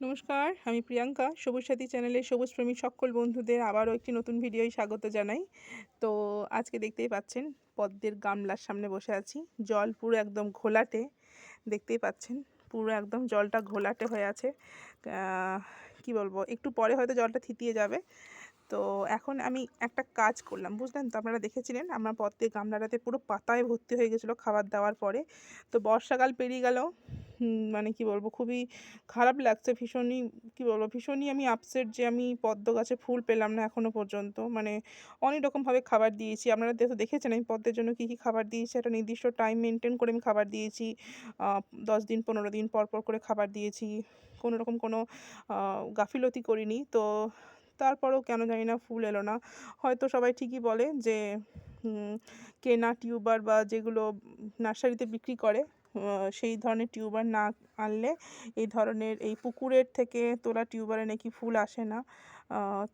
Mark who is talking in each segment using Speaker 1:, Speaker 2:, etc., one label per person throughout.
Speaker 1: নমস্কার, আমি প্রিয়াঙ্কা। সবুজ সাথী চ্যানেলে সবুজ প্রেমী সকল বন্ধুদের আবারও একটি নতুন ভিডিওই স্বাগত জানাই। তো আজকে দেখতেই পাচ্ছেন, পদ্মের গামলার সামনে বসে আছি। জল পুরো একদম ঘোলাটে, দেখতেই পাচ্ছেন। পুরো একদম জলটা ঘোলাটে হয়ে আছে। কি বলব, একটু পরে হয়তো জলটা থিতিয়ে যাবে। তো এখন আমি একটা কাজ করলাম, বুঝলেন তো? আপনারা দেখেছিলেন, আমার পদ্মের গামলাটাতে পুরো পাতায় ভর্তি হয়ে গেছিল খাবার দেওয়ার পরে। তো বর্ষাকাল পেরিয়ে গেল মানে কি বলব, খুবই খারাপ লাগছে, ভীষণই, কি বলব, ভীষণই আমি আপসেট যে আমি পদ্ম গাছে ফুল পেলাম না এখনও পর্যন্ত। মানে অনেক রকমভাবে খাবার দিয়েছি। আপনারা তো দেখেছেন, আমি পদ্মের জন্য কী কী খাবার দিয়েছি, একটা নির্দিষ্ট টাইম মেনটেন করে আমি খাবার দিয়েছি দশ দিন, পনেরো দিন পর পর করে খাবার দিয়েছি। কোনো রকম কোনো গাফিলতি করিনি। তো তারপরেও কেন জানি না ফুল এলো না। হয়তো সবাই ঠিকই বলে যে কেনা টিউবার বা যেগুলো নার্সারিতে বিক্রি করে সেই ধরনের টিউবার না আনলে এই ধরনের এই পুকুরের থেকে তোলা টিউবারে নাকি ফুল আসে না।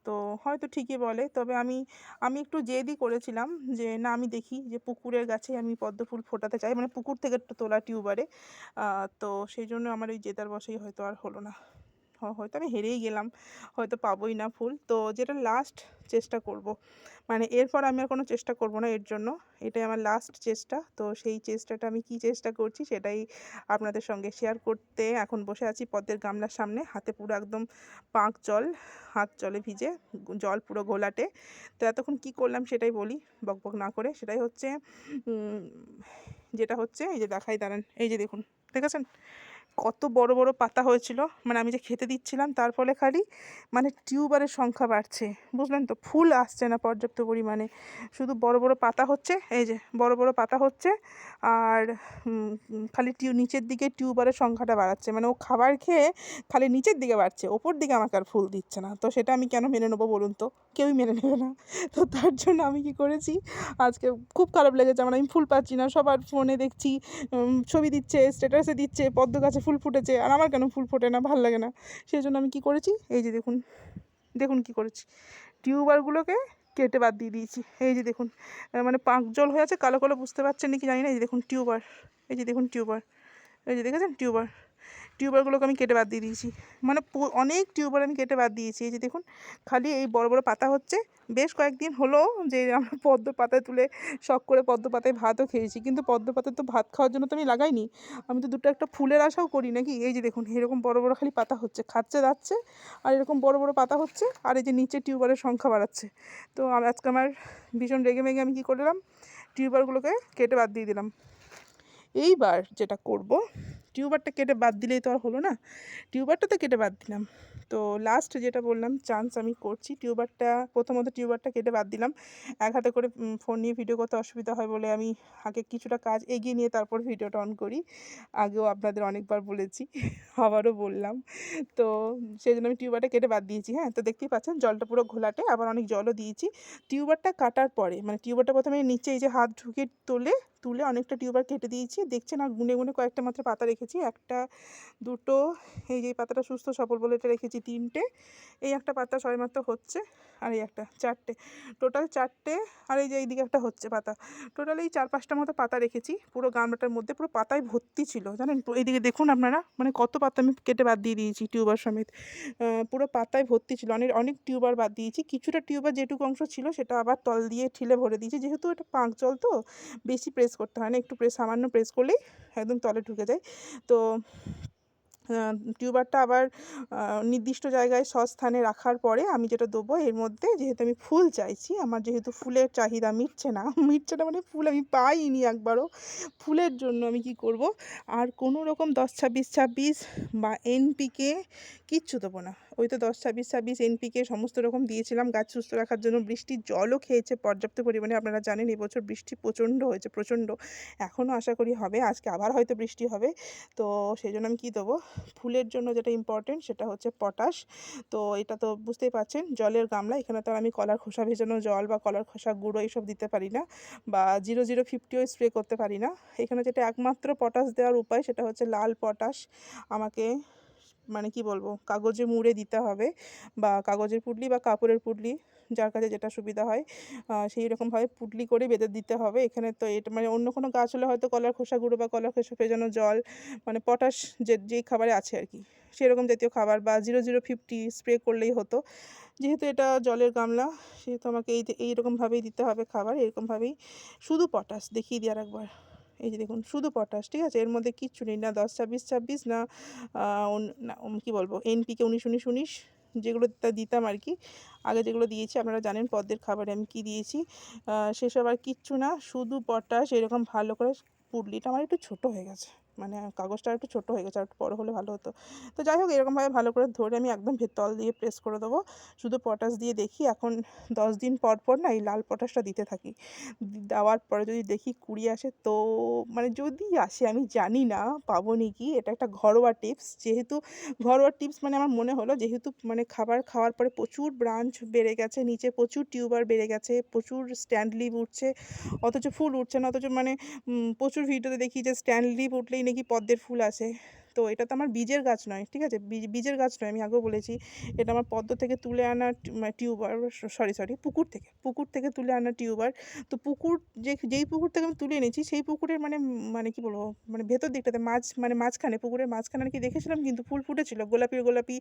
Speaker 1: তো হয়তো ঠিকই বলে, তবে আমি আমি একটু জেদি করেছিলাম যে না, আমি দেখি যে পুকুরের গাছে আমি পদ্ম ফুল ফোটাতে চাই মানে পুকুর থেকে একটু তোলা টিউবারে। তো সেই জন্য আমার ওই জেদার বসেই হয়তো আর হলো না। হয়তো আমি হেরেই গেলাম, হয়তো পাবোই না ফুল তো যেটা লাস্ট চেষ্টা করব মানে এরপর আমি আর কোনো চেষ্টা করব না এর জন্য, এটাই আমার লাস্ট চেষ্টা। তো সেই চেষ্টাটা আমি কি চেষ্টা করছি সেটাই আপনাদের সঙ্গে শেয়ার করতে এখন বসে আছি পদ্মের গামলার সামনে। হাতে পুরো একদম পাঁক জল, হাত জলে ভিজে, জল পুরো ঘোলাটে। তো এতক্ষণ কি করলাম সেটাই বলি বকবক না করে। সেটাই হচ্ছে যেটা হচ্ছে, এই যে দেখাই দাঁড়ান, এই যে দেখুন, দেখেছেন? কত বড় বড় পাতা হয়েছিল মানে আমি যে খেতে দিচ্ছিলাম, তার ফলে খালি মানে টিউবারের সংখ্যা বাড়ছে। বুঝলেন তো? ফুল আসছে না পর্যাপ্ত পরিমাণে। শুধু বড় বড় পাতা হচ্ছে, এই যে বড় বড় পাতা হচ্ছে, আর খালি টিউ, নিচের দিকে টিউবারের সংখ্যাটা বাড়াচ্ছে। মানে ও খাবার খেয়ে খালি নিচের দিকে বাড়ছে, ওপর দিকে আমাকে আর ফুল দিচ্ছে না। তো সেটা আমি কেন মেনে নেব বলুন তো? কেউই মেনে নেবে না। তো তার জন্য আমি কি করেছি, আজকে খুব খারাপ লেগেছে। আমার আমি ফুল পাচ্ছি না, সবার ফোনে দেখছি ছবি দিচ্ছে স্ট্যাটাসে দিচ্ছে, পদ্ম গাছে ফুল ফুটেছে। আর আমার কেন ফুল ফোটে না? ভালো লাগে না। সেই জন্য আমি কি করেছি? এই যে দেখুন দেখুন কি করেছি। টিউবারগুলোকে কেটে বাদ দিয়ে দিয়েছি। এই যে দেখুন মানে পাঁক জল হয়ে আছে, কালো কালো বুঝতে পারছেন নাকি জানি না? এই যে দেখুন টিউবার। এই যে দেখুন টিউবার। এই যে দেখেছেন? টিউবার। টিউবারগুলোকে আমি কেটে বাদ দিয়ে দিয়েছি। মানে অনেক টিউবার আমি কেটে বাদ দিয়েছি। এই যে দেখুন, খালি এই বড় বড় পাতা হচ্ছে। বেশ কয়েকদিন হলো যে আমরা পদ্ম পাতায় তুলে শখ করে পদ্ম পাতায় ভাতও খেয়েছি। কিন্তু পদ্ম পাতায় তো ভাত খাওয়ার জন্য তো আমি লাগাইনি। আমি তো দুটো একটা ফুলের আশাও করি নাকি? এই যে দেখুন, এরকম বড় বড় খালি পাতা হচ্ছে। খাচ্ছে যাচ্ছে আর এরকম বড় বড় পাতা হচ্ছে, আর এই যে নিচে টিউবারের সংখ্যা বাড়াচ্ছে। তো আজকে আমার ভীষণ রেগে মেগে আমি কী করলাম? টিউবারগুলোকে কেটে বাদ দিয়ে দিলাম। এইবার যেটা করব টিউবারটা কেটে বাদ দিলেই তো আর হলো না। টিউবারটা তো কেটে বাদ দিলাম। তো লাস্ট যেটা বললাম চান্স আমি করছি। টিউবারটা, প্রথমত টিউবারটা কেটে বাদ দিলাম। এক হাতে করে ফোন নিয়ে ভিডিও করতে অসুবিধা হয় বলে আমি আগে কিছুটা কাজ এগিয়ে নিয়ে তারপর ভিডিওটা অন করি। আগেও আপনাদের অনেকবার বলেছি, আবারও বললাম। তো সেই জন্য আমি টিউবারটা কেটে বাদ দিয়েছি হ্যাঁ? তো দেখতেই পাচ্ছেন, জলটা পুরো ঘোলাটে, আবার অনেক জলও দিয়েছি। টিউবারটা কাটার পরে মানে টিউবারটা প্রথমে নিচে এই যে হাত ঢুকে তোলে, তুলে অনেকটা টিউবার কেটে দিয়েছি। দেখছেন আর গুনে গুনে কয়েকটা মাত্র পাতা রেখেছি। একটা, দুটো, এই যে পাতাটা সুস্থ সবল বলে এটা রেখেছি তিনটে। এই একটা পাতা সবেমাত্র হচ্ছে আর এই একটা চারটে। টোটাল চারটে আর এই যে এইদিকে একটা হচ্ছে পাতা। টোটাল এই চার পাঁচটা মতো পাতা রেখেছি। পুরো গামলাটার মধ্যে পুরো পাতায় ভর্তি ছিল, জানেন? এইদিকে দেখুন আপনারা মানে কত পাতা আমি কেটে বাদ দিয়ে দিয়েছি টিউবার সমেত। পুরো পাতায় ভর্তি ছিল। অনেক অনেক টিউবার বাদ দিয়েছি। কিছুটা টিউবার যেটুকু অংশ ছিল সেটা আবার তল দিয়ে ঠিলে ভরে দিয়েছি। যেহেতু এটা পাঁক জল তো, বেশি প্রেস করতে হয় না। একটু প্রেস, সামান্য প্রেস করলেই একদম তলে ঢুকে যায়। তো টিউবারটা আবার নির্দিষ্ট জায়গায় সস্থানে রাখার পরে আমি যেটা দেবো এর মধ্যে যেহেতু আমি ফুল চাইছি, আমার যেহেতু ফুলের চাহিদা মিটছে না মিটছে না মানে ফুল আমি পাইনি একবারও, ফুলের জন্য আমি কি করব? আর কোনো রকম দশ ছাব্বিশ ছাব্বিশ বা এনপিকে কিচ্ছু দেবো না। ওই তো দশ ছাব্বিশ ছাব্বিশ এনপিকে সমস্ত রকম দিয়েছিলাম, গাছ সুস্থ রাখার জন্য বৃষ্টির জলও খেয়েছে পর্যাপ্ত পরিমাণে, আপনারা জানেন এবছর বৃষ্টি প্রচণ্ড হয়েছে, প্রচণ্ড। এখনও আশা করি হবে, আজকে আবার হয়তো বৃষ্টি হবে। তো সেই জন্য আমি কী দেবো? ফুলের জন্য যেটা ইম্পর্টেন্ট সেটা হচ্ছে পটাশ। তো এটা তো বুঝতেই পারছেন, জলের গামলা, এখানে তো আমি কলার খোসা ভেজানো জল বা কলার খোসা গুঁড়ো এইসব দিতে পারি না বা জিরো জিরো ফিফটিও স্প্রে করতে পারি না। এখানে যেটা একমাত্র পটাশ দেওয়ার উপায় সেটা হচ্ছে লাল পটাশ। আমাকে মানে কি বলব, কাগজে মুড়ে দিতে হবে বা কাগজের পুটলি বা কাপড়ের পুটলি, যার কাছে যেটা সুবিধা হয় সেই রকমভাবে পুটলি করে বেঁধে দিতে হবে। এখানে তো এটা মানে অন্য কোনো গাছ হলে হয়তো কলার খোসা গুঁড়ো বা কলার খোসা ভেজানো জল মানে পটাশ যে, যেই খাবারে আছে আর কি, সেরকম জাতীয় খাবার বা জিরো জিরো ফিফটি স্প্রে করলেই হতো। যেহেতু এটা জলের গামলা, সেহেতু আমাকে এই এইরকমভাবেই দিতে হবে খাবার, এরকমভাবেই শুধু পটাশ দেখিয়ে দিই আর একবার এই যে দেখুন, শুধু পটাশ, ঠিক আছে? এর মধ্যে কিচ্ছু নেই, না দশ ছাব্বিশ ছাব্বিশ, না কি বলব, এনপিকে উনিশ উনিশ উনিশ, যেগুলো দিতাম আর কি। আগে যেগুলো দিয়েছি, আপনারা জানেন পদ্মের খাবারে আমি কি দিয়েছি। সেসব আর কিচ্ছু না, শুধু পটাশ, এরকম ভালো করে পুডলিটা আমার একটু ছোট হয়ে গেছে। মানে কাগজটা একটু ছোট হয়ে গেছে, আর একটু বড় হলে ভালো হতো। তো যাই হোক, এরকমভাবে ভালো করে ধরে আমি একদম ভেতল দিয়ে প্রেস করে দেবো। শুধু পটাশ দিয়ে দেখি, এখন দশ দিন পর পর না এই লাল পটাশটা দিতে থাকি। দেওয়ার পরে যদি দেখি কুড়ি আসে, তো মানে যদি আসে, আমি জানি না, পাবো নাকি। এটা একটা ঘরোয়া টিপস যেহেতু ঘরোয়া টিপস মানে আমার মনে হলো, যেহেতু মানে খাবার খাওয়ার পরে প্রচুর ব্রাঞ্চ বেড়ে গেছে, নিচে প্রচুর টিউবার বেড়ে গেছে, প্রচুর স্ট্যান্ড লিভ উঠছে, অথচ ফুল উঠছে না, অথচ মানে প্রচুর ভিডিওতে দেখি যে স্ট্যান্ড লিভ উঠলেই নাকি পদ্মের ফুল আসে তো এটা তো আমার বীজের গাছ নয়, ঠিক আছে? বীজ- বীজের গাছ নয়, আমি আগেও বলেছি। এটা আমার পদ্ম থেকে তুলে আনা টিউবার, সরি সরি, পুকুর থেকে পুকুর থেকে তুলে আনা টিউবার। তো পুকুর যে, যেই পুকুর থেকে আমি তুলে এনেছি, সেই পুকুরের মানে মানে কি বলব মানে ভেতর দিকটাতে মাছ মানে মাঝখানে, পুকুরের মাঝখানে আর কি দেখেছিলাম, কিন্তু ফুল ফুটেছিল, গোলাপি গোলাপি,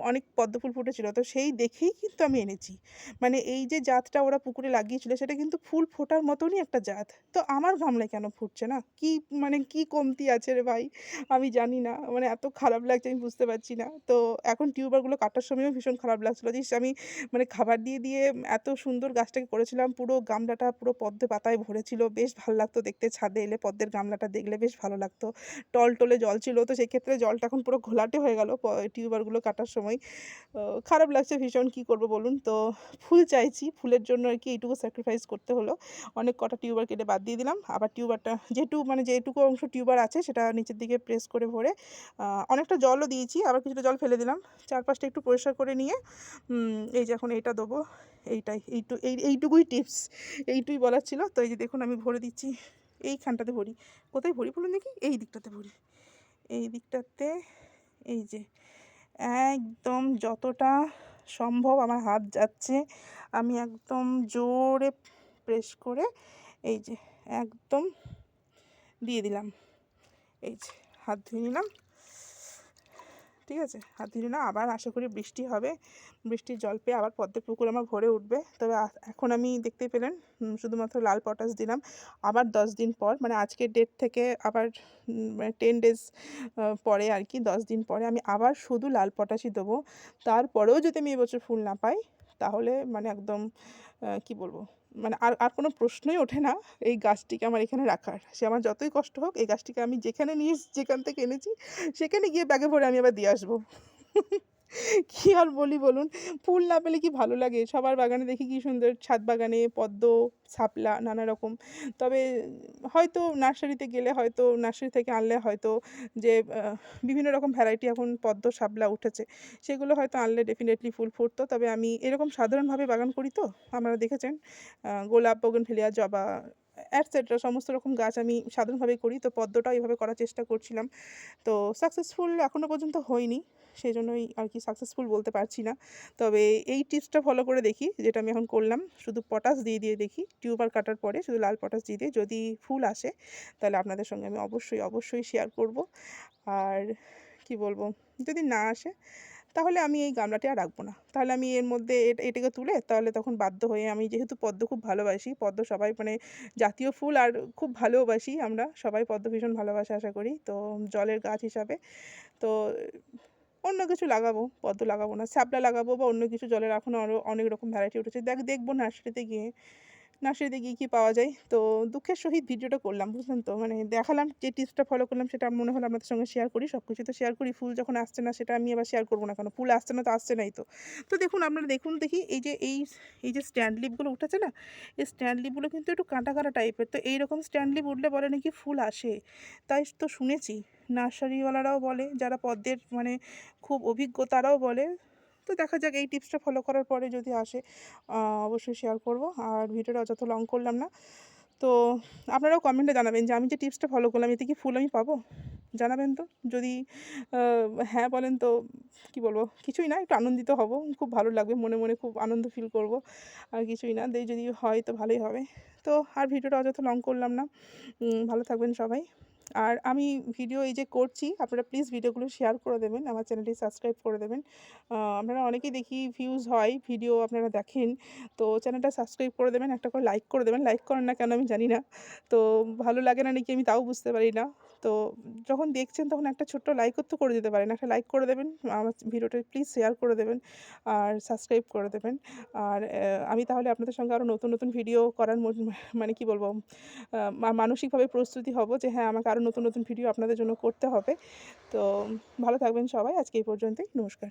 Speaker 1: অনেক পদ্ম ফুল ফুটেছিল। তো সেই দেখেই কিন্তু আমি এনেছি। মানে এই যে জাতটা ওরা পুকুরে লাগিয়েছিল, সেটা কিন্তু ফুল ফোটার মতনই একটা জাত। তো আমার গামলায় কেন ফুটছে না? কি মানে কি কমতি আছে রে ভাই? আমি জানি না। মানে এত খারাপ লাগছে আমি বুঝতে পারছি না। তো এখন টিউবারগুলো কাটার সময়ও ভীষণ খারাপ লাগছিল। ইস, আমি মানে খাবার দিয়ে দিয়ে এত সুন্দর গাছটাকে করেছিলাম পুরো গামলাটা পুরো পদ্মে পাতায় ভরেছিল। বেশ ভালো লাগতো দেখতে ছাদে এলে পদ্মের গামলাটা দেখলে বেশ ভালো লাগতো। টলটলে জল ছিল তো সেক্ষেত্রে জলটা এখন পুরো ঘোলাটে হয়ে গেল টিউবারগুলো কাটার সময়। খারাপ লাগছে ভীষণ কী করব বলুন? তো ফুল চাইছি ফুলের জন্য আর কি এইটুকু স্যাক্রিফাইস করতে হলো। অনেক কটা টিউবার কেটে বাদ দিয়ে দিলাম। আবার টিউবারটা যেটু মানে যেটুকু অংশ টিউবার আছে সেটা নিচের দিকে প্রেস করে ভরে অনেকটা জলও দিয়েছি, আবার কিছুটা জল ফেলে দিলাম। চারপাশটা একটু পরিষ্কার করে নিয়ে এই যে এখন এইটা দেবো, এইটাই, এইটু, এই, এইটুকুই টিপস এইটুই বলার ছিল। তো এই যে দেখুন আমি ভরে দিচ্ছি, এইখানটাতে ভরি। কোথায় ভরি বলুন দেখি? এই দিকটাতে ভরি। এই দিকটাতে, এই যে, একদম যতটা সম্ভব আমার হাত যাচ্ছে, আমি একদম জোরে প্রেস করে, এই যে, একদম দিয়ে দিলাম। এই যে হাত ধুয়ে নিলাম। ঠিক আছে? হাত ধুয়ে নিলাম। আবার আশা করি বৃষ্টি হবে। বৃষ্টির জল পেয়ে আবার পদ্মের পুকুর আমার ভরে উঠবে। তবে এখন আমি দেখতে পেলেন শুধুমাত্র লাল পটাশ দিলাম। আবার দশ দিন পর মানে আজকের ডেট থেকে আবার টেন ডেজ পরে আর কি দশ দিন পরে আমি আবার শুধু লাল পটাশই দেবো। তারপরেও যদি আমি এবছর ফুল না পাই, তাহলে মানে একদম কি বলব? মানে আর আর কোনো প্রশ্নই ওঠে না, এই গাছটিকে আমার এখানে রাখার। সে আমার যতই কষ্ট হোক, এই গাছটিকে আমি যেখানে নিয়ে, যেখান থেকে এনেছি, সেখানে গিয়ে ব্যাগে ভরে আমি আবার দিয়ে আসব। কি আর বলি বলুন? ফুল না পেলে কি ভালো লাগে? সবার বাগানে দেখি কি সুন্দর ছাদ বাগানে, পদ্ম ছাপলা নানা রকম। তবে হয়তো নার্সারিতে গেলে, হয়তো নার্সারি থেকে আনলে হয়তো যে বিভিন্ন রকম ভ্যারাইটি এখন পদ্ম, শাপলা উঠেছে, সেগুলো হয়তো আনলে ডেফিনেটলি ফুল ফুটতো। তবে আমি এরকম সাধারণভাবে বাগান করি তো, আপনারা দেখেছেন গোলাপ, বগনভেলিয়া, জবা অ্যাটসেট্রা সমস্ত রকম গাছ আমি সাধারণভাবেই করি, তো পদ্মটাও এইভাবে করার চেষ্টা করছিলাম। তো সাকসেসফুল এখনও পর্যন্ত হয়নি সেই জন্যই আর কি সাকসেসফুল বলতে পারছি না। তবে এই টিপসটা ফলো করে দেখি, যেটা আমি এখন করলাম। শুধু পটাশ দিয়ে দিয়ে দেখি টিউবার কাটার পরে, শুধু লাল পটাশ দিয়ে দিয়ে যদি ফুল আসে, তাহলে আপনাদের সঙ্গে আমি অবশ্যই অবশ্যই শেয়ার করব। আর কি বলব, যদি না আসে তাহলে আমি এই গামলাটি আর রাখব না। তাহলে আমি এর মধ্যে এট- এটাকে তুলে তাহলে তখন বাধ্য হয়ে আমি যেহেতু পদ্ম খুব ভালোবাসি, পদ্ম সবাই মানে জাতীয় ফুল আর খুব ভালোবাসি আমরা, সবাই পদ্ম ভীষণ ভালোবাসা আশা করি। তো জলের গাছ হিসাবে তো অন্য কিছু লাগাবো, পদ্ম লাগাবো না শাপলা লাগাবো বা অন্য কিছু জলের এখন আরও অনেক রকম ভ্যারাইটি উঠেছে। দেখ, দেখব নার্সারিতে গিয়ে। নার্সারিতে গিয়ে কী পাওয়া যায়? তো দুঃখের সহিত ভিডিওটা করলাম, বুঝলেন তো? মানে দেখালাম যে টিপসটা ফলো করলাম, সেটা মনে হলো আপনাদের সঙ্গে শেয়ার করি সব কিছু তো শেয়ার করি, ফুল যখন আসছে না সেটা আমি আবার শেয়ার করব না কেন? ফুল আসছে না তো আসছে নাই তো। তো দেখুন, আপনারা দেখুন দেখি, এই যে এই এই যে স্ট্যান্ড লিপগুলো উঠেছে না, এই স্ট্যান্ড লিপগুলো কিন্তু একটু কাঁটা কাঁটা টাইপের তো এইরকম স্ট্যান্ড লিপ উঠলে বলে নাকি ফুল আসে। তাই তো শুনেছি। নার্সারিওয়ালারাও বলে, যারা পদ্মের মানে খুব অভিজ্ঞ তারাও বলে তো দেখা যাক এই টিপসটা ফলো করার পরে যদি আসে অবশ্যই শেয়ার করব। আর ভিডিওটা অযথা লং করলাম না। তো আপনারাও কমেন্টে জানাবেন যে আমি যে টিপসটা ফলো করলাম, এতে কি ফুল আমি পাবো? জানাবেন তো। যদি হ্যাঁ বলেন তো কি বলব? কিছুই না, একটু আনন্দিত হব। খুব ভালো লাগবে, মনে মনে খুব আনন্দ ফিল করব। আর কিছুই না যদি হয় তো ভালোই হবে। তো আর ভিডিওটা অযথা লং করলাম না। ভালো থাকবেন সবাই। আর আমি ভিডিও এই যে করছি, আপনারা প্লিজ ভিডিওগুলো শেয়ার করে দেবেন, আমার চ্যানেলটি সাবস্ক্রাইব করে দেবেন। আপনারা অনেকেই দেখি ভিউজ হয় ভিডিও আপনারা দেখেন, তো চ্যানেলটা সাবস্ক্রাইব করে দেবেন, একটা করে লাইক করে দেবেন। লাইক করেন না কেন আমি জানি না, তো ভালো লাগে না নাকি আমি তাও বুঝতে পারি না। তো যখন দেখছেন তখন একটা ছোট্ট লাইকও তো করে দিতে পারেন, একটা লাইক করে দেবেন, আমার ভিডিওটা প্লিজ শেয়ার করে দেবেন আর সাবস্ক্রাইব করে দেবেন। আর আমি তাহলে আপনাদের সঙ্গে আরও নতুন নতুন ভিডিও করার মানে কি বলব মানসিকভাবে প্রস্তুতি হব যে হ্যাঁ আমাকে আরও নতুন নতুন ভিডিও আপনাদের জন্য করতে হবে। তো ভালো থাকবেন সবাই। আজকে এই পর্যন্তই। নমস্কার।